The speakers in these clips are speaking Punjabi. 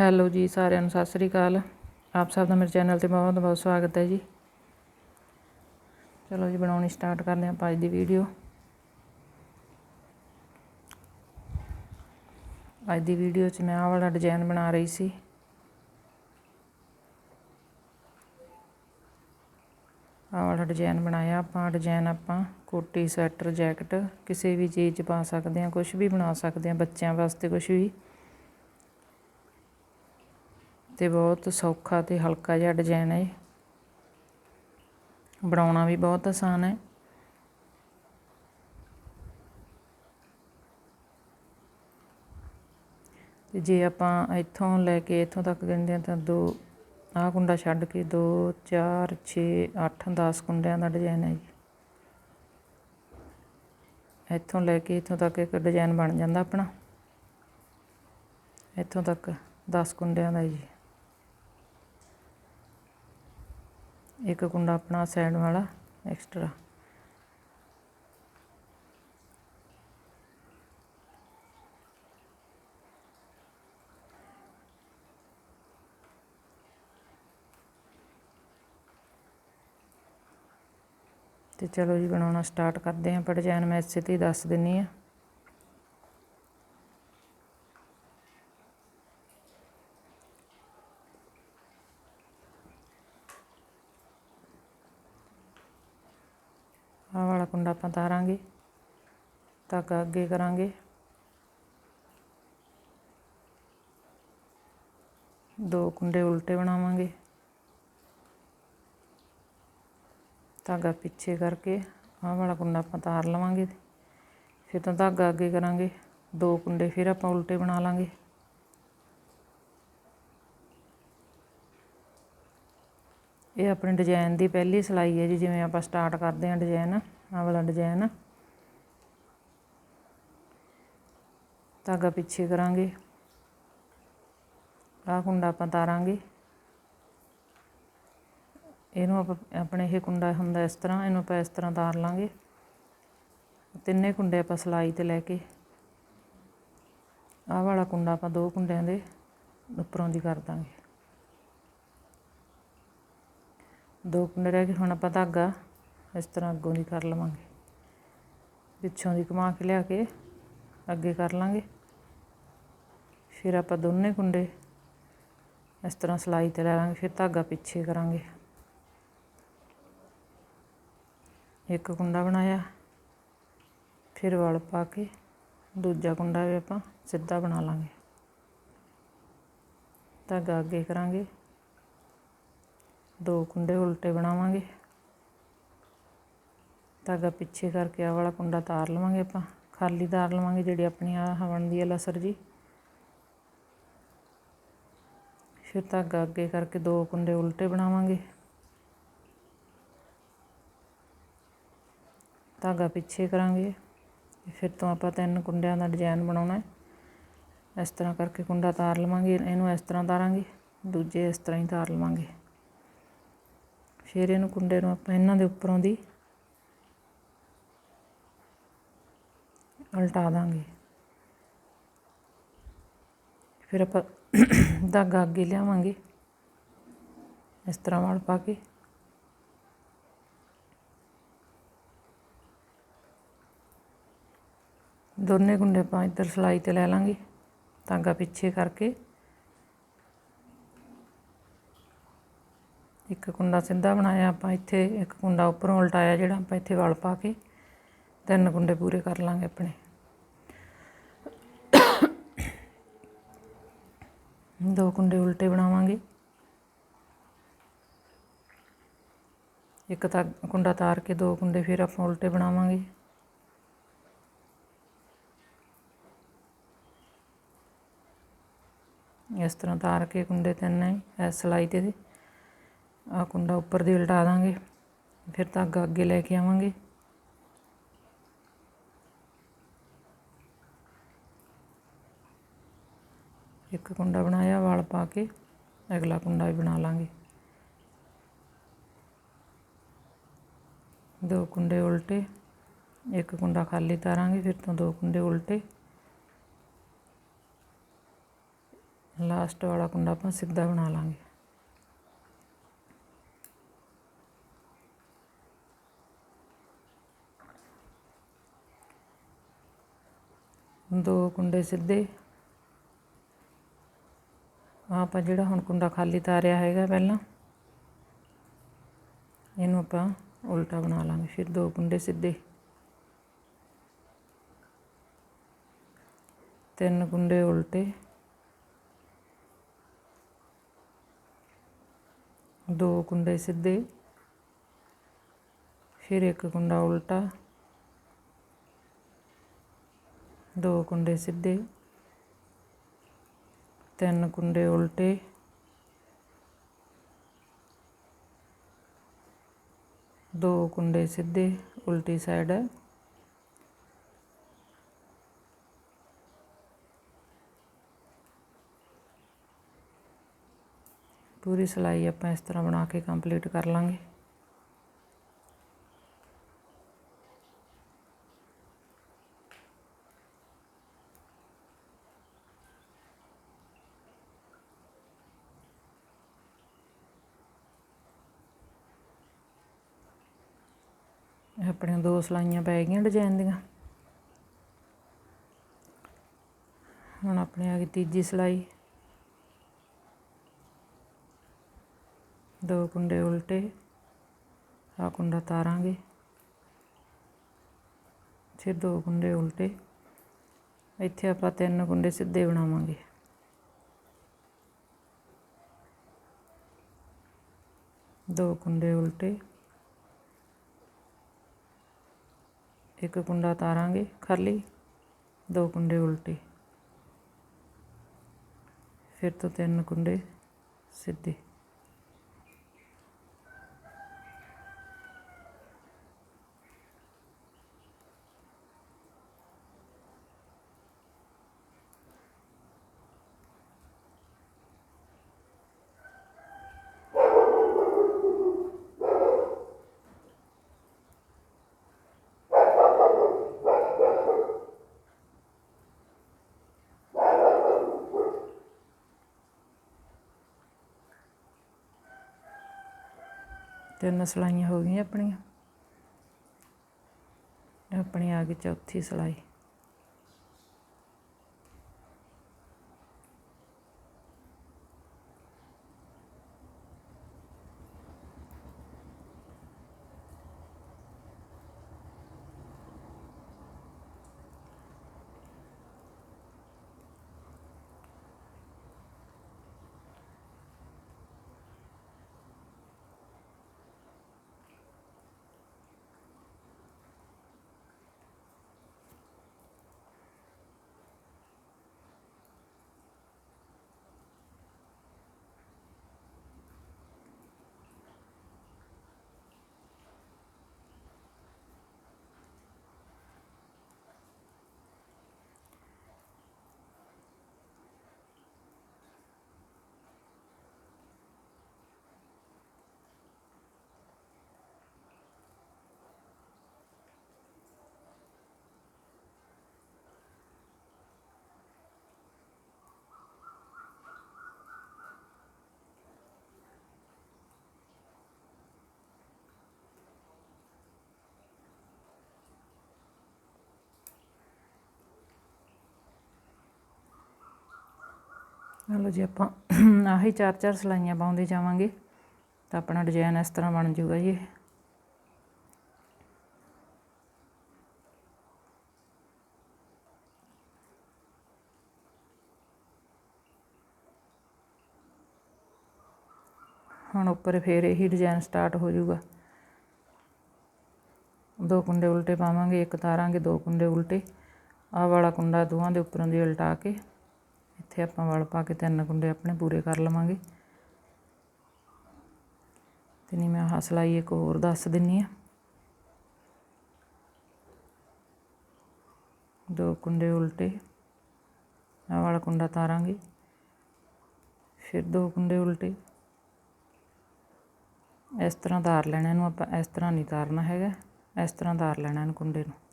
ਹੈਲੋ ਜੀ ਸਾਰਿਆਂ ਨੂੰ, ਸਤਿ ਸ੍ਰੀ ਅਕਾਲ। ਆਪ ਸਭ ਦਾ ਮੇਰੇ ਚੈਨਲ ਤੇ ਬਹੁਤ ਬਹੁਤ ਸਵਾਗਤ ਹੈ ਜੀ। ਚਲੋ ਜੀ, ਬਣਾਉਣੀ ਸਟਾਰਟ ਕਰਦੇ ਹਾਂ ਆਪਾਂ ਅੱਜ ਦੀ ਵੀਡੀਓ। ਅੱਜ ਦੀ ਵੀਡੀਓ 'ਚ ਮੈਂ ਆਹ ਵਾਲਾ ਡਿਜ਼ਾਈਨ ਬਣਾ ਰਹੀ ਸੀ। ਆਹ ਵਾਲਾ ਡਿਜ਼ਾਈਨ ਬਣਾਇਆ ਆਪਾਂ, ਡਿਜ਼ਾਈਨ ਆਪਾਂ ਕੋਟੀ, ਸਵੈਟਰ, ਜੈਕਟ, ਕਿਸੇ ਵੀ ਚੀਜ਼ 'ਚ ਪਾ ਸਕਦੇ ਹਾਂ ਕੁਝ ਵੀ ਬਣਾ ਸਕਦੇ ਹਾਂ ਬੱਚਿਆਂ ਵਾਸਤੇ ਕੁਝ ਵੀ। ਤੇ ਬਹੁਤ ਸੌਖਾ ਤੇ ਹਲਕਾ ਜਿਹਾ ਡਿਜ਼ਾਈਨ ਹੈ ਬਣਾਉਣਾ ਵੀ ਬਹੁਤ ਆਸਾਨ ਹੈ। ਤੇ ਜੇ ਆਪਾਂ ਇੱਥੋਂ ਲੈ ਕੇ ਇੱਥੋਂ ਤੱਕ ਦਿੰਦੇ ਹਾਂ ਤਾਂ ਦੋ, ਆਹ ਕੁੰਡਾ ਛੱਡ ਕੇ 2 4 6 8 10 ਕੁੰਡਿਆਂ ਦਾ ਡਿਜ਼ਾਈਨ ਹੈ ਜੀ। ਇੱਥੋਂ ਲੈ ਕੇ ਇੱਥੋਂ ਤੱਕ ਇੱਕ ਡਿਜ਼ਾਈਨ ਬਣ ਜਾਂਦਾ ਆਪਣਾ। ਇੱਥੋਂ ਤੱਕ 10 ਕੁੰਡਿਆਂ ਦਾ ਜੀ। ਇੱਕ ਕੁੰਡਾ ਆਪਣਾ ਸਾਈਡ ਵਾਲਾ ਐਕਸਟਰਾ ਤੇ ਚਲੋ ਜੀ, ਬਣਾਉਣਾ ਸਟਾਰਟ ਕਰਦੇ ਹਾਂ। ਪਰ ਡਿਜ਼ਾਈਨ ਮੈਂ ਇਸੇ ਤੇ ਦੱਸ ਦਿੰਨੀ ਆ ਆਹ ਵਾਲਾ ਕੁੰਡਾ ਆਪਾਂ ਤਾਰਾਂਗੇ ਧਾਗਾ ਅੱਗੇ ਕਰਾਂਗੇ। ਦੋ ਕੁੰਡੇ ਉਲਟੇ ਬਣਾਵਾਂਗੇ। ਧਾਗਾ ਪਿੱਛੇ ਕਰਕੇ ਆਹ ਵਾਲਾ ਕੁੰਡਾ ਆਪਾਂ ਤਾਰ ਲਵਾਂਗੇ ਫਿਰ ਤਾਂ ਧਾਗਾ ਅੱਗੇ ਕਰਾਂਗੇ। ਦੋ ਕੁੰਡੇ ਫਿਰ ਆਪਾਂ ਉਲਟੇ ਬਣਾ ਲਾਂਗੇ। ਇਹ ਆਪਣੇ ਡਿਜ਼ਾਈਨ ਦੀ ਪਹਿਲੀ ਸਿਲਾਈ ਹੈ ਜੀ, ਜਿਵੇਂ ਆਪਾਂ ਸਟਾਰਟ ਕਰਦੇ ਹਾਂ ਡਿਜ਼ਾਈਨ ਆਹ ਵਾਲਾ ਡਿਜ਼ਾਈਨ ਧਾਗਾ ਪਿੱਛੇ ਕਰਾਂਗੇ। ਆਹ ਕੁੰਡਾ ਆਪਾਂ ਤਾਰਾਂਗੇ। ਇਹਨੂੰ ਆਪਾਂ, ਆਪਣੇ ਇਹ ਕੁੰਡਾ ਹੁੰਦਾ ਇਸ ਤਰ੍ਹਾਂ, ਇਹਨੂੰ ਆਪਾਂ ਇਸ ਤਰ੍ਹਾਂ ਤਾਰ ਲਾਂਗੇ। ਤਿੰਨੇ ਕੁੰਡੇ ਆਪਾਂ ਸਿਲਾਈ ਤੇ ਲੈ ਕੇ, ਆਹ ਵਾਲਾ ਕੁੰਡਾ ਆਪਾਂ ਦੋ ਕੁੰਡਿਆਂ ਦੇ ਉੱਪਰੋਂ ਦੀ ਕਰ ਦਾਂਗੇ। ਦੋ ਕੁੰਡੇ ਰਹਿ ਗਏ, ਹੁਣ ਆਪਾਂ ਧਾਗਾ ਇਸ ਤਰ੍ਹਾਂ ਅੱਗੋਂ ਦੀ ਕਰ ਲਵਾਂਗੇ। ਪਿੱਛੋਂ ਦੀ ਘੁਮਾ ਕੇ ਲਿਆ ਕੇ ਅੱਗੇ ਕਰ ਲਾਂਗੇ। ਫਿਰ ਆਪਾਂ ਦੋਨੇ ਕੁੰਡੇ ਇਸ ਤਰ੍ਹਾਂ ਸਿਲਾਈ ਤੇ ਲੈ ਲਾਂਗੇ, ਫਿਰ ਧਾਗਾ ਪਿੱਛੇ ਕਰਾਂਗੇ। ਇੱਕ ਕੁੰਡਾ ਬਣਾਇਆ, ਫਿਰ ਵਲ ਪਾ ਕੇ ਦੂਜਾ ਕੁੰਡਾ ਵੀ ਆਪਾਂ ਸਿੱਧਾ ਬਣਾ ਲਾਂਗੇ। ਧਾਗਾ ਅੱਗੇ ਕਰਾਂਗੇ। ਦੋ ਕੁੰਡੇ ਉਲਟੇ ਬਣਾਵਾਂਗੇ। ਧਾਗਾ ਪਿੱਛੇ ਕਰਕੇ ਆ ਵਾਲਾ ਕੁੰਡਾ ਤਾਰ ਲਵਾਂਗੇ ਆਪਾਂ। ਖਾਲੀ ਤਾਰ ਲਵਾਂਗੇ ਜਿਹੜੀ ਆਪਣੀ ਆ ਬਣਦੀ ਹੈ ਲਸਰ ਜੀ। ਫਿਰ ਧਾਗਾ ਅੱਗੇ ਕਰਕੇ ਦੋ ਕੁੰਡੇ ਉਲਟੇ ਬਣਾਵਾਂਗੇ। ਧਾਗਾ ਪਿੱਛੇ ਕਰਾਂਗੇ। ਫਿਰ ਤੋਂ ਆਪਾਂ ਤਿੰਨ ਕੁੰਡਿਆਂ ਦਾ ਡਿਜ਼ਾਈਨ ਬਣਾਉਣਾ ਹੈ। ਇਸ ਤਰ੍ਹਾਂ ਕਰਕੇ ਕੁੰਡਾ ਤਾਰ ਲਵਾਂਗੇ, ਇਹਨੂੰ ਇਸ ਤਰ੍ਹਾਂ ਤਾਰਾਂਗੇ, ਦੂਜੇ ਇਸ ਤਰ੍ਹਾਂ ਹੀ ਤਾਰ ਲਵਾਂਗੇ। ਫਿਰ ਇਹਨੂੰ ਕੁੰਡੇ ਨੂੰ ਆਪਾਂ ਇਹਨਾਂ ਦੇ ਉੱਪਰੋਂ ਦੀ ਉਲਟਾ ਦਾਂਗੇ। ਫਿਰ ਆਪਾਂ ਧਾਗਾ ਅੱਗੇ ਲਿਆਵਾਂਗੇ। ਇਸ ਤਰ੍ਹਾਂ ਵਾਲ ਪਾ ਕੇ। ਦੋਨੇ ਕੁੰਡੇ ਆਪਾਂ ਇੱਧਰ ਸਿਲਾਈ ਤੇ ਲੈ ਲਾਂਗੇ, ਧਾਗਾ ਪਿੱਛੇ ਕਰਕੇ। ਇੱਕ ਕੁੰਡਾ ਸਿੱਧਾ ਬਣਾਇਆ ਆਪਾਂ ਇੱਥੇ, ਇੱਕ ਕੁੰਡਾ ਉੱਪਰੋਂ ਉਲਟਾਇਆ ਜਿਹੜਾ ਆਪਾਂ ਇੱਥੇ ਵਲ ਪਾ ਕੇ। ਤਿੰਨ ਕੁੰਡੇ ਪੂਰੇ ਕਰ ਲਾਂਗੇ ਆਪਣੇ। ਦੋ ਕੁੰਡੇ ਉਲਟੇ ਬਣਾਵਾਂਗੇ। ਇੱਕ ਤਾਂ ਕੁੰਡਾ ਤਾਰ ਕੇ ਦੋ ਕੁੰਡੇ ਫਿਰ ਆਪਾਂ ਉਲਟੇ ਬਣਾਵਾਂਗੇ। ਇਸ ਤਰ੍ਹਾਂ ਤਾਰ ਕੇ ਕੁੰਡੇ ਤਿੰਨ ਇਸ ਸਲਾਈ ਤੇ। ਆ ਕੁੰਡਾ ਉੱਪਰ ਦੀ ਉਲਟਾ ਦਾਂਗੇ, ਫਿਰ ਧਾਗਾ ਅੱਗੇ ਲੈ ਕੇ ਆਵਾਂਗੇ। ਇੱਕ ਕੁੰਡਾ ਬਣਾਇਆ, ਵਾਲ ਪਾ ਕੇ ਅਗਲਾ ਕੁੰਡਾ ਵੀ ਬਣਾ ਲਾਂਗੇ। ਦੋ ਕੁੰਡੇ ਉਲਟੇ, ਇੱਕ ਕੁੰਡਾ ਖਾਲੀ ਤਾਰਾਂਗੇ, ਫਿਰ ਤੋਂ ਦੋ ਕੁੰਡੇ ਉਲਟੇ। ਲਾਸਟ ਵਾਲਾ ਕੁੰਡਾ ਆਪਾਂ ਸਿੱਧਾ ਬਣਾ ਲਾਂਗੇ। ਦੋ ਕੁੰਡੇ ਸਿੱਧੇ ਆਪਾਂ ਜਿਹੜਾ ਹੁਣ ਕੁੰਡਾ ਖਾਲੀ ਤਾਰਿਆ ਹੈਗਾ ਪਹਿਲਾਂ, ਇਹਨੂੰ ਆਪਾਂ ਉਲਟਾ ਬਣਾ ਲਾਂਗੇ, ਫਿਰ ਦੋ ਕੁੰਡੇ ਸਿੱਧੇ। ਤਿੰਨ ਕੁੰਡੇ ਉਲਟੇ। ਦੋ ਕੁੰਡੇ ਸਿੱਧੇ। ਫਿਰ ਇੱਕ ਕੁੰਡਾ ਉਲਟਾ। ਦੋ ਕੁੰਡੇ ਸਿੱਧੇ। ਤਿੰਨ ਕੁੰਡੇ ਉਲਟੇ। ਦੋ ਕੁੰਡੇ ਸਿੱਧੇ, ਉਲਟੀ ਸਾਈਡ ਪੂਰੀ ਸਿਲਾਈ ਆਪਾਂ ਇਸ ਤਰ੍ਹਾਂ ਬਣਾ ਕੇ ਕੰਪਲੀਟ ਕਰ ਲਾਂਗੇ ਇਹ ਆਪਣੀਆਂ ਦੋ ਸਲਾਈਆਂ ਪੈ ਗਈਆਂ ਡਿਜ਼ਾਈਨ ਦੀਆਂ। ਹੁਣ ਆਪਣੇ ਆ ਗਈ ਤੀਜੀ ਸਲਾਈ। ਦੋ ਕੁੰਡੇ ਉਲਟੇ ਆ ਕੁੰਡਾ ਤਾਰਾਂਗੇ। ਫਿਰ ਦੋ ਕੁੰਡੇ ਉਲਟੇ, ਇੱਥੇ ਆਪਾਂ ਤਿੰਨ ਕੁੰਡੇ ਸਿੱਧੇ ਬਣਾਵਾਂਗੇ। ਦੋ ਕੁੰਡੇ ਉਲਟੇ ਇੱਕ ਕੁੰਡਾ ਤਾਰਾਂਗੇ ਖਾਲੀ ਦੋ ਕੁੰਡੇ ਉਲਟੇ। ਫਿਰ ਤੋਂ ਤਿੰਨ ਕੁੰਡੇ ਸਿੱਧੇ। ਤਿੰਨ ਸਲਾਈਆਂ ਹੋ ਗਈਆਂ ਆਪਣੀਆਂ। ਆਪਣੀ ਆ ਗਈ ਚੌਥੀ ਸਲਾਈ। ਲਓ ਜੀ ਆਪਾਂ ਆਹੀ ਚਾਰ ਚਾਰ ਸਲਾਈਆਂ ਪਾਉਂਦੇ ਜਾਵਾਂਗੇ ਤਾਂ ਆਪਣਾ ਡਿਜ਼ਾਈਨ ਇਸ ਤਰ੍ਹਾਂ ਬਣ ਜਾਊਗਾ ਜੀ ਹੁਣ ਉੱਪਰ ਫੇਰ ਇਹੀ ਡਿਜ਼ਾਈਨ ਸਟਾਰਟ ਹੋ ਜਾਊਗਾ। ਦੋ ਕੁੰਡੇ ਉਲਟੇ ਪਾਵਾਂਗੇ, ਇੱਕ ਤਾਰਾਂਗੇ ਦੋ ਕੁੰਡੇ ਉਲਟੇ। ਆਹ ਵਾਲਾ ਕੁੰਡਾ ਦੋਵਾਂ ਦੇ ਉੱਪਰੋਂ ਦੀ ਉਲਟਾ ਕੇ ਇੱਥੇ ਆਪਾਂ ਵਲ ਪਾ ਕੇ ਤਿੰਨ ਕੁੰਡੇ ਆਪਣੇ ਪੂਰੇ ਕਰ ਲਵਾਂਗੇ। ਤੇ ਨਹੀਂ ਮੈਂ ਆਹ ਸਿਲਾਈ ਇੱਕ ਹੋਰ ਦੱਸ ਦਿੰਨੀ ਆ। ਦੋ ਕੁੰਡੇ ਉਲਟੇ, ਆਹ ਵਾਲਾ ਕੁੰਡਾ ਤਾਰਾਂਗੇ, ਫਿਰ ਦੋ ਕੁੰਡੇ ਉਲਟੇ। ਇਸ ਤਰ੍ਹਾਂ ਤਾਰ ਲੈਣਾ ਇਹਨੂੰ, ਆਪਾਂ ਇਸ ਤਰ੍ਹਾਂ ਨਹੀਂ ਤਾਰਨਾ ਹੈਗਾ, ਇਸ ਤਰ੍ਹਾਂ ਤਾਰ ਲੈਣਾ ਇਹਨੂੰ ਕੁੰਡੇ ਨੂੰ।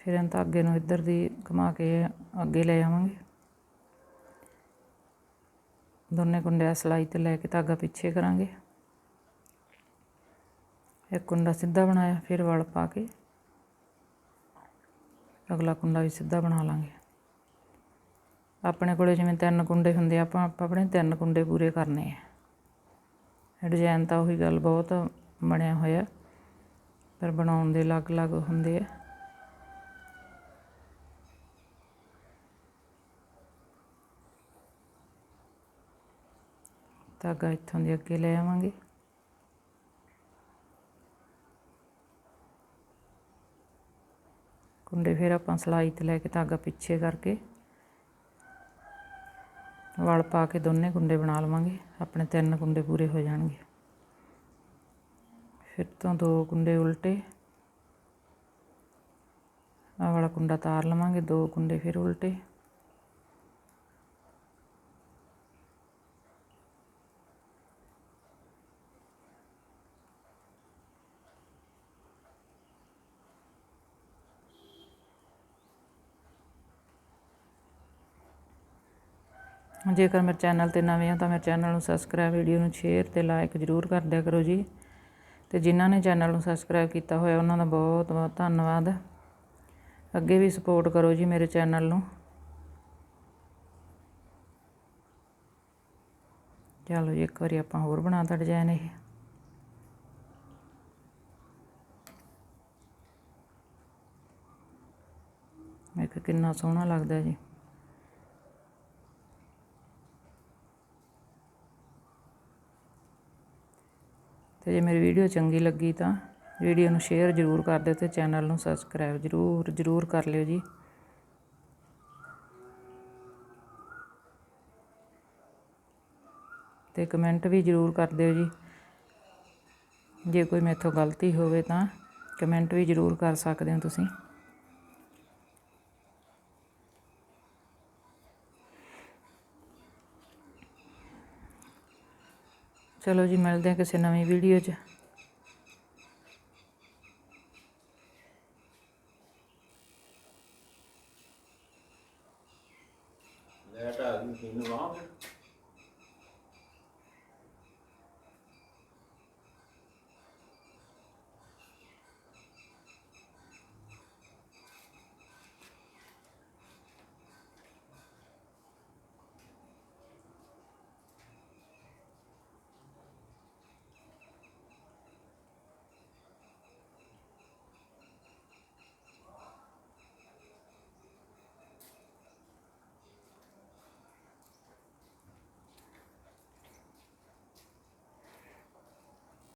ਫਿਰ ਇਹਨੂੰ ਧਾਗੇ ਨੂੰ ਇੱਧਰ ਦੀ ਘੁਮਾ ਕੇ ਅੱਗੇ ਲੈ ਆਵਾਂਗੇ। ਦੋਨੇ ਕੁੰਡਿਆਂ ਸਲਾਈ ਤੇ ਲੈ ਕੇ ਧਾਗਾ ਪਿੱਛੇ ਕਰਾਂਗੇ। ਇੱਕ ਕੁੰਡਾ ਸਿੱਧਾ ਬਣਾਇਆ, ਫਿਰ ਵਲ ਪਾ ਕੇ ਅਗਲਾ ਕੁੰਡਾ ਵੀ ਸਿੱਧਾ ਬਣਾ ਲਾਂਗੇ। ਆਪਣੇ ਕੋਲੇ ਜਿਵੇਂ ਤਿੰਨ ਕੁੰਡੇ ਹੁੰਦੇ ਆਪਾਂ ਆਪਾਂ ਆਪਣੇ ਤਿੰਨ ਕੁੰਡੇ ਪੂਰੇ ਕਰਨੇ ਆ। ਡਿਜ਼ਾਈਨ ਤਾਂ ਉਹੀ ਗੱਲ ਬਹੁਤ ਬਣਿਆ ਹੋਇਆ, ਪਰ ਬਣਾਉਣ ਦੇ ਅਲੱਗ-ਅਲੱਗ ਹੁੰਦੇ ਆ। ਧਾਗਾ ਇੱਥੋਂ ਦੇ ਅੱਗੇ ਲੈ ਆਵਾਂਗੇ। ਕੁੰਡੇ ਫਿਰ ਆਪਾਂ ਸਲਾਈ ਤੇ ਲੈ ਕੇ ਧਾਗਾ ਪਿੱਛੇ ਕਰਕੇ ਵਲ ਪਾ ਕੇ ਦੋਨੇ ਕੁੰਡੇ ਬਣਾ ਲਵਾਂਗੇ। ਆਪਣੇ ਤਿੰਨ ਕੁੰਡੇ ਪੂਰੇ ਹੋ ਜਾਣਗੇ। ਫਿਰ ਤੋਂ ਦੋ ਕੁੰਡੇ ਉਲਟੇ। ਆਹ ਵਾਲਾ ਕੁੰਡਾ ਤਾਰ ਲਵਾਂਗੇ, ਦੋ ਕੁੰਡੇ ਫਿਰ ਉਲਟੇ। ਜੇਕਰ ਮੇਰੇ ਚੈਨਲ ਤੇ ਨਵੇਂ ਹੋ ਤਾਂ ਮੇਰੇ ਚੈਨਲ ਨੂੰ ਸਬਸਕ੍ਰਾਈਬ ਵੀਡੀਓ ਨੂੰ ਸ਼ੇਅਰ ਤੇ ਲਾਈਕ ਜ਼ਰੂਰ ਕਰ ਦਿਆ ਕਰੋ ਜੀ। ਤੇ ਜਿਨ੍ਹਾਂ ਨੇ ਚੈਨਲ ਨੂੰ ਸਬਸਕ੍ਰਾਈਬ ਕੀਤਾ ਹੋਇਆ, ਉਹਨਾਂ ਦਾ ਬਹੁਤ ਬਹੁਤ ਧੰਨਵਾਦ। ਅੱਗੇ ਵੀ ਸਪੋਰਟ ਕਰੋ ਜੀ ਮੇਰੇ ਚੈਨਲ ਨੂੰ। ਚਲੋ ਜੀ, ਇੱਕ ਵਾਰੀ ਆਪਾਂ ਹੋਰ ਬਣਾਤਾ ਡਿਜ਼ਾਈਨ ਇਹ। ਇੱਕ ਕਿੰਨਾ ਸੋਹਣਾ ਲੱਗਦਾ ਜੀ। ਤੇ ਜੇ ਮੇਰੀ ਵੀਡੀਓ ਚੰਗੀ ਲੱਗੀ ਤਾਂ ਵੀਡੀਓ ਨੂੰ ਸ਼ੇਅਰ ਜ਼ਰੂਰ ਕਰ ਦਿਓ ਤੇ ਚੈਨਲ ਨੂੰ ਸਬਸਕ੍ਰਾਈਬ ਜ਼ਰੂਰ ਜ਼ਰੂਰ ਕਰ ਲਿਓ ਜੀ। ਤੇ ਕਮੈਂਟ ਵੀ ਜ਼ਰੂਰ ਕਰ ਦਿਓ ਜੀ। ਜੇ ਕੋਈ ਮੇਥੋਂ ਗਲਤੀ ਹੋਵੇ ਤਾਂ ਕਮੈਂਟ ਵੀ ਜ਼ਰੂਰ ਕਰ ਸਕਦੇ ਹੋ ਤੁਸੀਂ। ਚਲੋ ਜੀ ਮਿਲਦੇ ਹਾਂ ਕਿਸੇ ਨਵੀਂ ਵੀਡੀਓ 'ਚ